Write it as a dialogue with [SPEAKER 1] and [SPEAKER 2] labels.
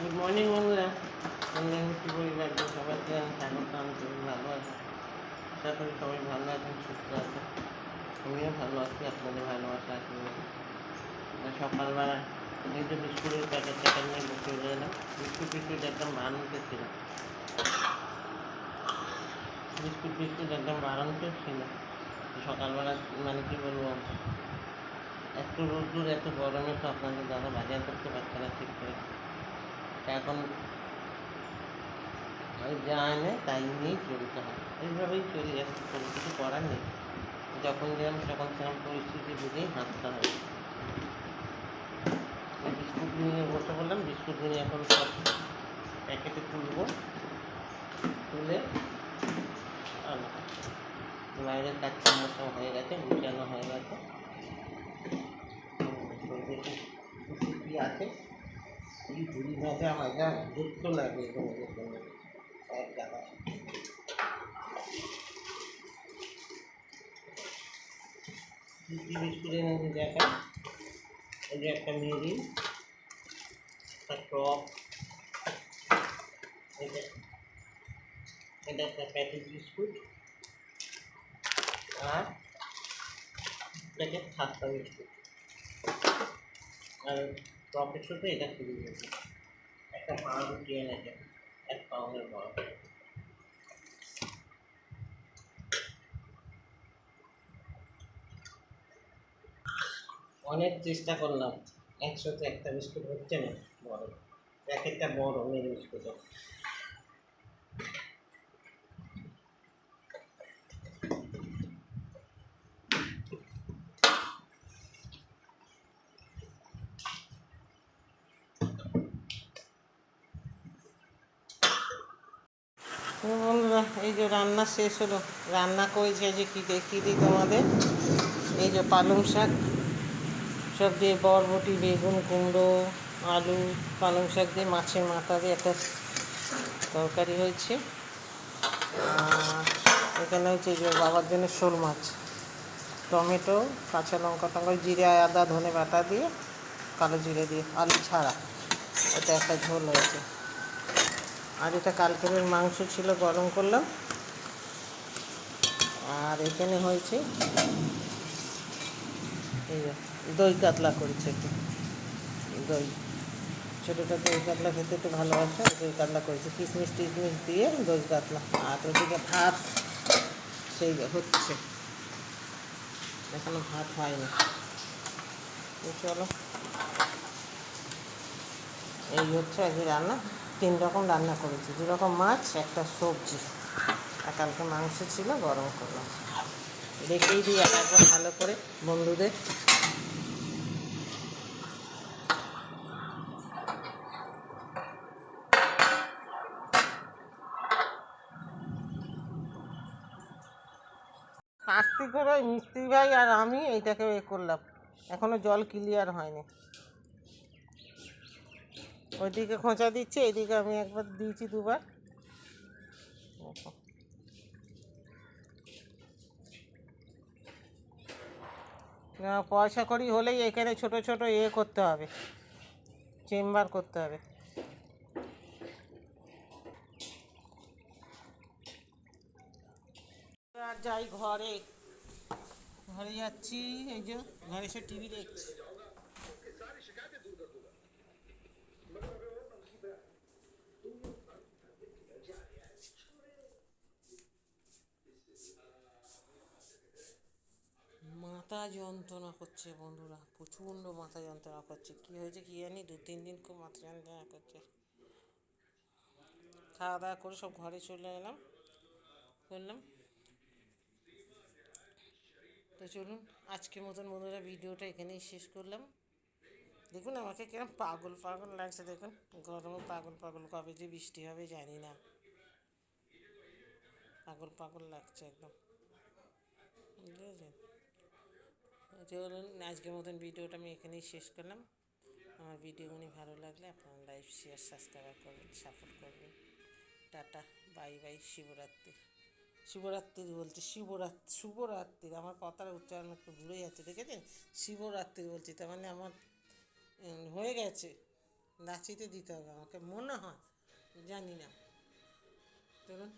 [SPEAKER 1] Good morning বন্ধুরা। Online মিষ্টি পরিবারকে সবাইকে আমি স্বাগত আমি খুবই ভালো আছি? আশা করি সবাই ভালো আছেন, সুস্থ আছেন। আমিও ভালো আছি, আপনাদের ভালোবাসা আছি সকালবেলা এই যে বিস্কুটের প্যাকেট ট্যাকেট নিয়ে বসে এলাম বিস্কুট টিস্কুট একদম বানাতে ছিল বিস্কুট টিস্কুট একদম বানাতে ছিল সকালবেলা মানে কি বলব, এত রোদ্দুর, এত গরমে তো আপনাদের দাদা বাজার করতে পারছে না ঠিক করে। এখন যা আনে তাই নিয়েই চলতে হয়। এইভাবেই চলে যাচ্ছে কোনো কিছু করার নেই। যখন যেরকম তখন সেরকম পরিস্থিতি বুঝেই হাঁটতে হবে বিস্কুট নিয়ে বসে বললাম, বিস্কুট নিয়ে এখন সব প্যাকেটে তুলবো, তুলে বাইরের কাজ কর্ম সব হয়ে গেছে, গুছানো হয়ে গেছে। কি আছে? এই যে একটা মেরি একটা টপ এটা একটা প্যাকেট বিস্কুট আর প্যাকেট সাতটা বিস্কুট আর টপের সাথে এটা খুবই গেছে একটা পাউরুটি এনেছে এক পাউন্ডের বড় অনেক চেষ্টা করলাম, একসাথে একটা বিস্কুট হচ্ছে না বড়। প্যাকেটটা বড় মেরি বিস্কুটের বন্ধুরা, এই যে রান্না শেষ হলো। রান্না করেছি যে কী দেখিয়ে দিই তোমাদের? এই যে পালং শাক। সব দিয়ে বরবটি, বেগুন, কুমড়ো, আলু, পালং শাক দিয়ে মাছের মাথা দিয়ে একটা তরকারি হয়েছে। এখানে হচ্ছে যে বাবার জন্য শোল মাছ। টমেটো, কাঁচা লঙ্কা টঙ্কা জিরে, আদা, ধনে বাটা দিয়ে, কালো জিরে দিয়ে, আলু ছাড়া। এটা একটা ঝোল হয়েছে। আর এটা কালকের মাংস ছিল গরম করলাম। আর এখানে হয়েছে দই কাতলা করেছে একটু। দই। ছোটোটা দই কাতলা খেতে একটু ভালোবাসে দই কাতলা করেছে। কিশমিশ টিশমিশ দিয়ে দই কাতলা। আর ওদিকে ভাত, সেই হচ্ছে। এখনও ভাত হয়নি। চলো। এই হচ্ছে আজকে রান্না। তিন রকম রান্না করেছি। দু রকম মাছ, একটা সবজি। আর কালকে মাংস ছিল, গরম করলাম। রেখেই দিই একবার ভালো করে বন্ধুদের। আস্তে করে মিস্ত্রি ভাই আর আমি এইটাকে এ করলাম। এখনও জল ক্লিয়ার হয়নি। ওইদিকে খোঁচা দিচ্ছে, এইদিকে আমি একবার দিয়েছি দুবার। পয়সা করি হলেই এখানে ছোট ছোট ইয়ে করতে হবে, চেম্বার করতে হবে। আর যাই ঘরে ঘরে যাচ্ছি, এই যে, ঘরে এসে টিভি দেখছি। মাথা যন্ত্রণা করছে বন্ধুরা, প্রচণ্ড মাথা যন্ত্রণা করছে। কী হয়েছে কী জানি, দু তিন দিন খুব মাথা যন্ত্রণা করছে। খাওয়া দাওয়া করে সব ঘরে চলে এলাম করলাম তো চলুন আজকের মতন বন্ধুরা ভিডিওটা এখানেই শেষ করলাম। দেখুন আমাকে কিরম পাগল পাগল লাগছে, দেখুন গরমে পাগল পাগল, কবে যে বৃষ্টি হবে জানি না। পাগল পাগল লাগছে একদম। বুঝেছেন চলুন আজকের মতন ভিডিওটা আমি এখানেই শেষ করলাম। আমার ভিডিওগুলি ভালো লাগলে আপনারা লাইক শেয়ার সাবস্ক্রাইব করবেন সাপোর্ট করবেন। Tata bye bye Shivratri. Shivratri বলছি, শিবরাত্রি, শুভরাত্রি। আমার কথার উচ্চারণ একটু ভুলে যাচ্ছে, দেখেছেন? শিবরাত্রি বলছি, তার মানে আমার হয়ে গেছে।
[SPEAKER 2] লাচিতে দিতে হবে আমাকে, মনে হয়, জানি না। চলুন।